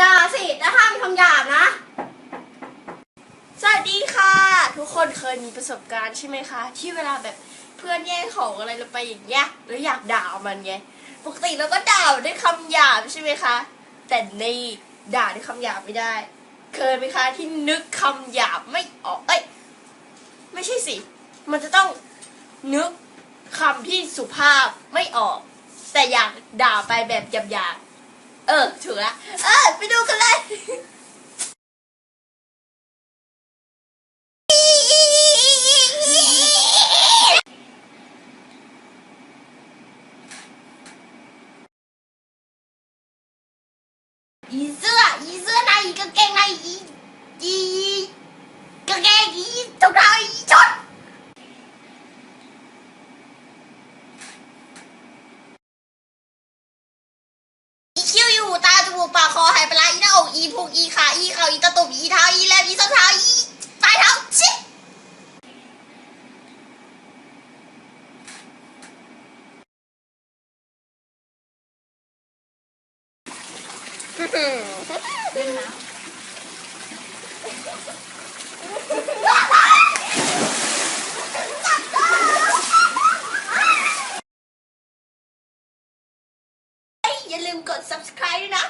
ด่าสิแล้วห้ามคำหยาบนะ สวัสดีค่ะ ทุกคนเคยมีประสบการณ์ใช่ไหมคะ ที่เวลาแบบเพื่อนแย่งของอะไรเราไปอย่างเงี้ยแล้วอยากด่ามันไงปกติเราก็ด่าด้วยคำหยาบใช่ไหมคะ แต่นี่ด่าด้วยคำหยาบไม่ได้ เคยไหมคะที่นึกคำหยาบไม่ออกเอ้ยไม่ใช่สิ มันจะต้องนึกคำที่สุภาพไม่ออก แต่อยากด่าไปแบบหยาบๆ เออถูกละเออไปดูกันเลยอีเสื้ออีเสื้อในอีกางเกงในอีอีกางเกงอีรองเท้าอีชุดอีคิ้วอีหู ตาจมูกปากคอหายไปละอีหน้าอกอีพุงอีขาอีเข่าอีตะตุ่มอีเท้าอีแลบอีส้นเท้าอีปลายเท้าชิเล่นนะ อย่าลืมกด subscribe นะ